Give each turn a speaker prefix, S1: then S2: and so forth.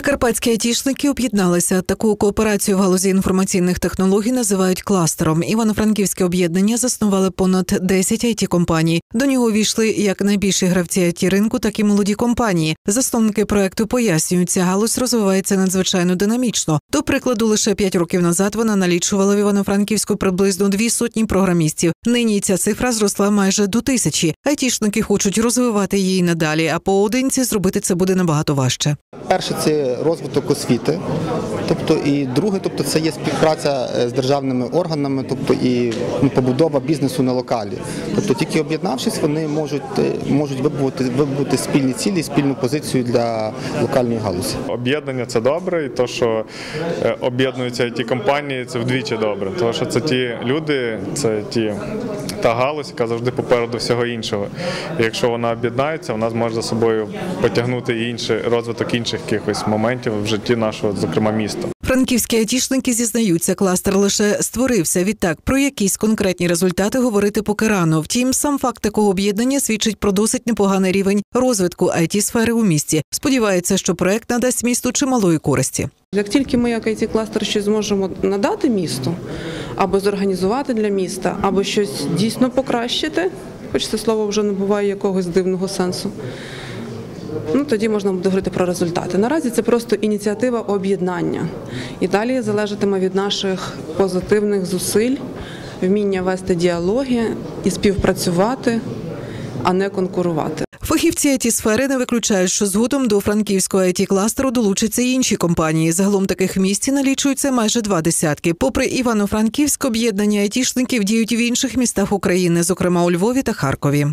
S1: Прикарпатські айтішники об'єдналися. Таку кооперацію в галузі інформаційних технологій називають кластером. Івано-Франківське об'єднання заснували понад 10 it компаній. До нього увійшли як найбільші гравці it ринку, так і молоді компанії. Засновники проекту пояснюють, ця галузь розвивається надзвичайно динамічно. До прикладу, лише 5 років назад вона налічувала в Івано-Франківську приблизно дві сотні програмістів. Нині ця цифра зросла майже до тисячі. Айтішники хочуть розвивати її надалі, а поодинці зробити це буде набагато важче.
S2: Перше це розвиток освіти, тобто і друге, тобто це є співпраця е, з державними органами, тобто і ну, побудова бізнесу на локалі. Тобто тільки об'єднавшись, вони можуть е, можуть вибудувати, вибудувати спільні цілі, спільну позицію для локальної галузі.
S3: Об'єднання це добре, і то, що е, об'єднуються ті компанії, це вдвічі добре. Тому що це ті люди, це ті та галузь, яка завжди попереду всього іншого. І якщо вона об'єднається, вона зможе за собою потягнути і розвиток інших якихось моментів в житті нашого, зокрема міста.
S1: Франківські айтішники зізнаються, кластер лише створився. Відтак про якісь конкретні результати говорити поки рано. Втім, сам факт такого об'єднання свідчить про досить непоганий рівень розвитку it сфери у місті. Сподівається, що проект надасть місту чималої користі.
S4: Як тільки ми, як it кластер щось зможемо надати місту, або зорганізувати для міста, або щось дійсно покращити, хоч це слово вже не буває якогось дивного сенсу. Ну тоді можна буде говорити про результати. Наразі це просто ініціатива об'єднання, і далі залежатиме від наших позитивних зусиль, вміння вести діалоги і співпрацювати, а не конкурувати.
S1: Фахівці it сфери не виключають, що згодом до франківського it кластеру долучаться й інші компанії. Загалом таких в місті налічується майже два десятки. Попри Івано-Франківськ, об'єднання айтішників діють в інших містах України, зокрема у Львові та Харкові.